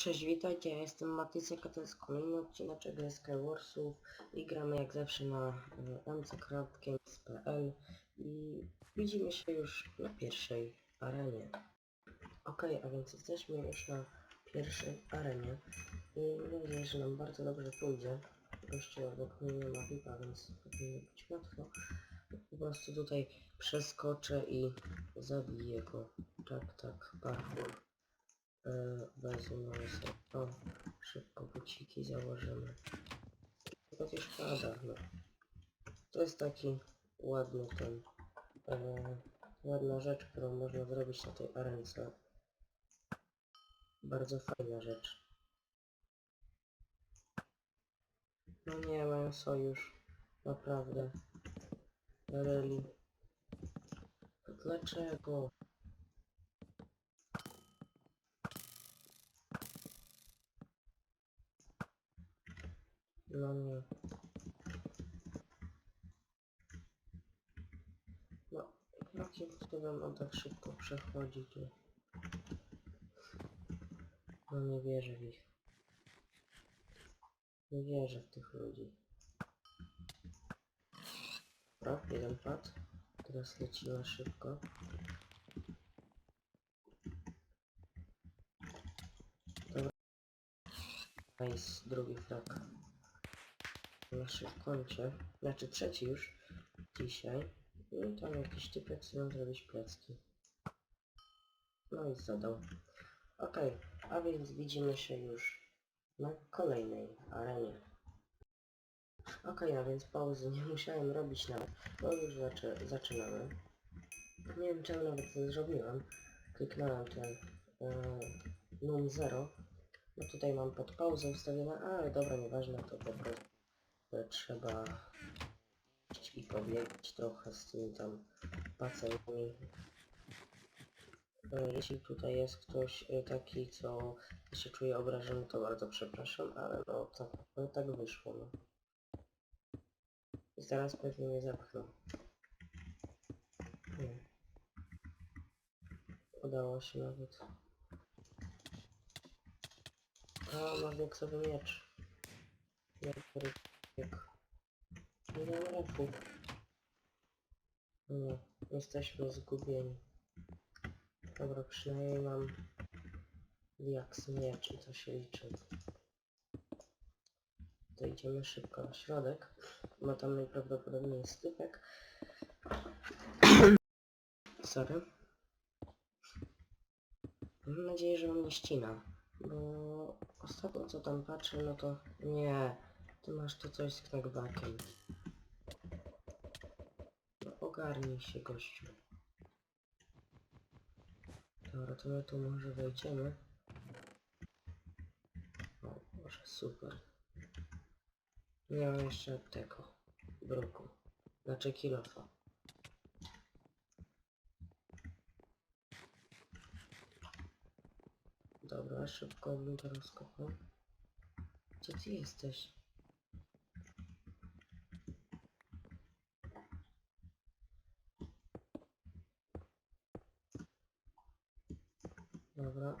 Cześć, witajcie, jestem Matycek, a to jest kolejny z Skywarsów i gramy jak zawsze na e, mck.games.pl i widzimy się już na pierwszej arenie. Okej, a więc jesteśmy już na pierwszej arenie i mam nadzieję, że nam bardzo dobrze pójdzie. Gościu obok mnie nie ma VIPa, więc powinno być łatwo. Po prostu tutaj przeskoczę i zabiję go. Tak, tak, parkour. Wezmę sobie, o, szybko buciki założymy. Już pada, no. To jest taki ładny ten, e, ładna rzecz, którą można zrobić na tej arence. Bardzo fajna rzecz. No nie, mają sojusz. Naprawdę. Really. Dlaczego? No nie. No, jakim cudem on tak szybko przechodzi tu? No nie wierzę w nich. Nie wierzę w tych ludzi. Dobra, jeden pad. Teraz lecimy szybko. Dobra. Nice, drugi frak na naszym koncie, znaczy trzeci już dzisiaj. I tam jakiś typek chce zrobić plecki. No i zadał. Okej, a więc widzimy się już na kolejnej arenie. Okej, a więc pauzy nie musiałem robić nawet, bo już zaczę zaczynamy. Nie wiem czemu nawet to zrobiłem. Kliknąłem ten e, num 0. No tutaj mam pod pauzę ustawione, ale dobra, nieważne, to po prostu trzeba iść i pobiegać trochę z tymi tam pacjentami. E, Jeśli tutaj jest ktoś e, taki, co się czuje obrażony, to bardzo przepraszam, ale no tak, no, tak wyszło. No. I zaraz pewnie mnie zapchną. Udało się nawet. A, ma diaksowy miecz. Jak... Nie mam refów. Nie, jesteśmy zgubieni. Dobra, przynajmniej mam diaks miecz i to się liczy. To idziemy szybko na środek, bo tam najprawdopodobniej jest typek. Sorry. Mam nadzieję, że on nie ścina, bo ostatnio co tam patrzę, no to nie, ty masz tu coś z knockbackiem. No ogarnij się gościu. Dobra, to my tu może wejdziemy. O, może super. Mam jeszcze tego. Bruku. Znaczy kilofa. Dobra, szybko bym to rozkopał. Gdzie ty jesteś? Dobra.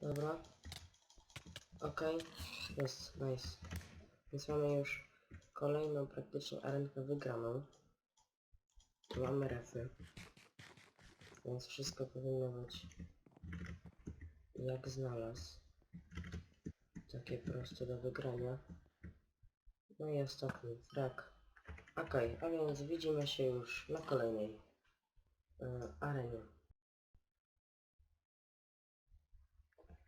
Dobra. Okej. Jest, nice. Więc mamy już kolejną praktycznie arenkę wygraną. Tu mamy refy. Więc wszystko powinno być jak znalazł. Takie proste do wygrania. No i ostatni frag. Okej, a więc widzimy się już na kolejnej e, arenie.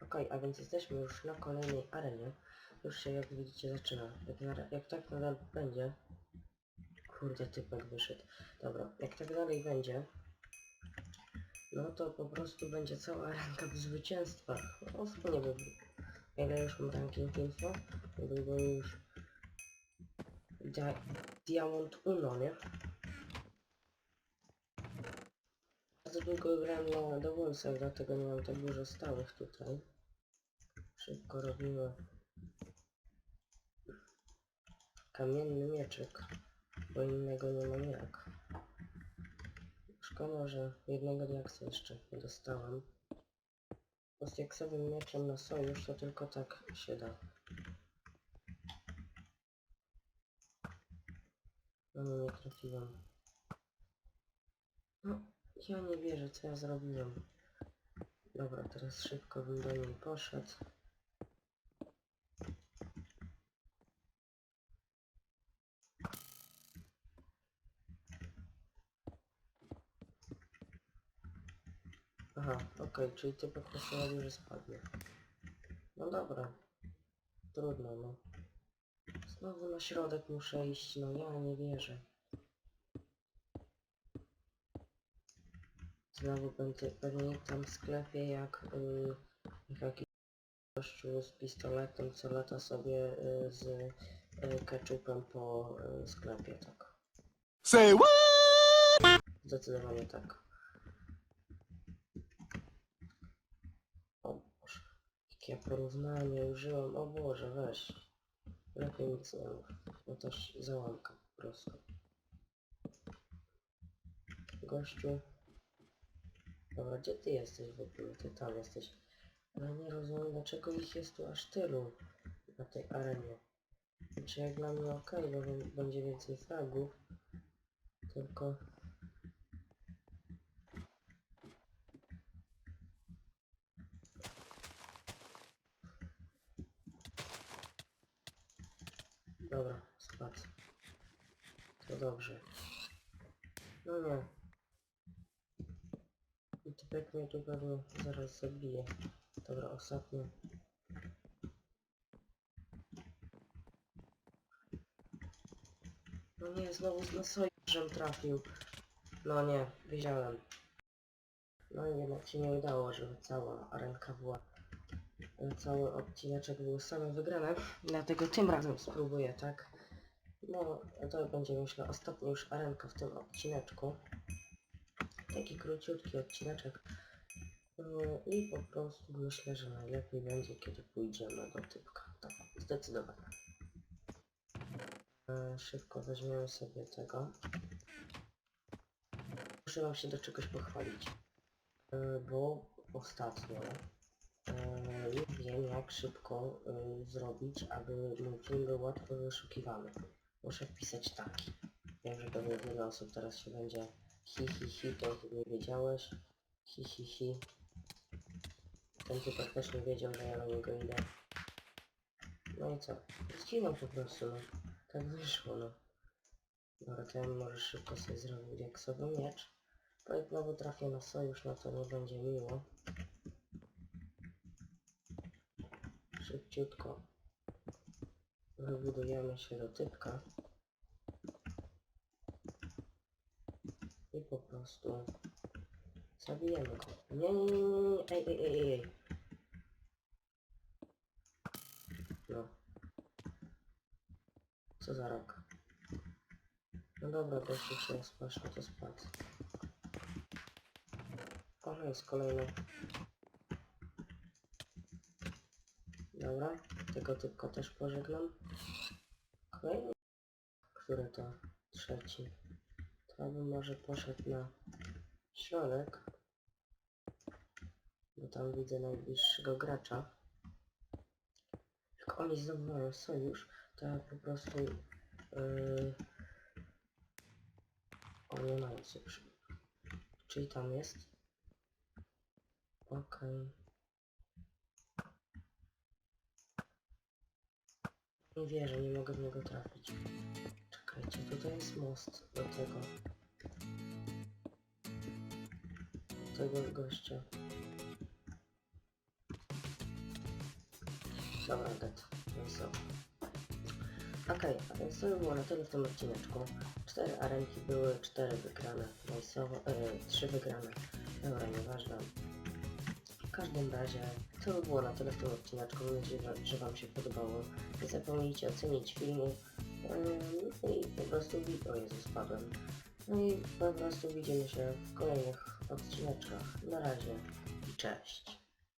Okej, a więc jesteśmy już na kolejnej arenie. Już się jak widzicie zaczyna. Jak, jak tak nadal będzie... Kurde, typek wyszedł. Dobra, jak tak dalej będzie, no to po prostu będzie cała ranka w zwycięstwach. O, nie wiem, ile już mam ranking info. Niedługo już Dia Diamond Uno, nie? Bardzo długo grałem na dowolcach, dlatego nie mam tak dużo stałych tutaj. Szybko robimy kamienny mieczek, bo innego nie mam jak. Szkoda, że jednego diaksa jeszcze nie dostałem. Bo z diaksowym mieczem na sojusz to tylko tak się da. No, ja nie wierzę, co ja zrobiłem. Dobra, teraz szybko bym do niej poszedł. Aha, okej, czyli ty po prostu robisz, że spadnie. No dobra. Trudno, no. Znowu na środek muszę iść, no ja nie wierzę. Znowu będzie pewnie tam w sklepie jak, y, jak jakiś gościu z pistoletem, co lata sobie y, z y, ketchupem po y, sklepie, tak. Say what? Zdecydowanie tak. O Boże, jakie ja porównanie użyłem, o Boże, weź. Lepiej nic nie mów, bo też załamka po prostu. Gościu. Dobra, gdzie ty jesteś w ogóle? Ty tam jesteś. Ale nie rozumiem, dlaczego ich jest tu aż tylu na tej arenie. Znaczy jak dla mnie okej, bo będzie więcej fragów. Tylko... Dobra, spadł. To dobrze. No nie. I typek mnie tu pewnie zaraz zabije. Dobra, ostatnie. No nie, znowu z nasojuszem trafił. No nie, wiedziałem. No i jednak się nie udało, żeby cała arenka była cały odcineczek był same wygrane, dlatego tym razem spróbuję, tak? No, to będzie myślę ostatnia już arenka w tym odcineczku. Taki króciutki odcineczek. Yy, I po prostu myślę, że najlepiej będzie, kiedy pójdziemy do typka. Tak, zdecydowanie. Yy, Szybko weźmiemy sobie tego. Muszę wam się do czegoś pochwalić. Yy, Bo ostatnio jak szybko y, zrobić, aby mój film był łatwo wyszukiwany. Muszę wpisać taki. Wiem, że pewnie wiele osób teraz się będzie hi hi hi, to ty nie wiedziałeś. Hi hi hi. Ten typek też nie wiedział, że ja na niego idę. No i co? Zginął po prostu, no. Tak wyszło, no. Dobra, to ja może szybko sobie zrobił diaksowy miecz. Bo jak znowu trafię na sojusz, no to nie będzie miło. Szybciutko wybudujemy się do typka i po prostu zabijemy go. Nie, nie, nie, nie, nie, ej, ej, ej, ej. No. Co za rok. No dobra, gościu się spasz, no to spadł. O, jest kolejny. Dobra, tego tylko też pożegnam. Kolejny, który to trzeci. To bym może poszedł na środek. Bo tam widzę najbliższego gracza. Jak oni znowu mają sojusz, to ja po prostu... Yy... O, nie mają sojuszu. Czyli tam jest. Okej. Nie wierzę, nie mogę w niego trafić. Czekajcie, tutaj jest most do tego. Do tego gościa. Dobra, dead. No i so. Okej, a więc to by było na tyle w tym odcineczku. Cztery arenki były, cztery wygrane. Najsowo, e, trzy wygrane. Dobra, nieważne. Każdym razie to by było na tyle w tym odcineczku. Mam nadzieję, że- Wam się podobało. Nie zapomnijcie ocenić filmu. Ym, I po prostu O Jezu, spadłem. No i po prostu widzimy się w kolejnych odcineczkach. Na razie i cześć.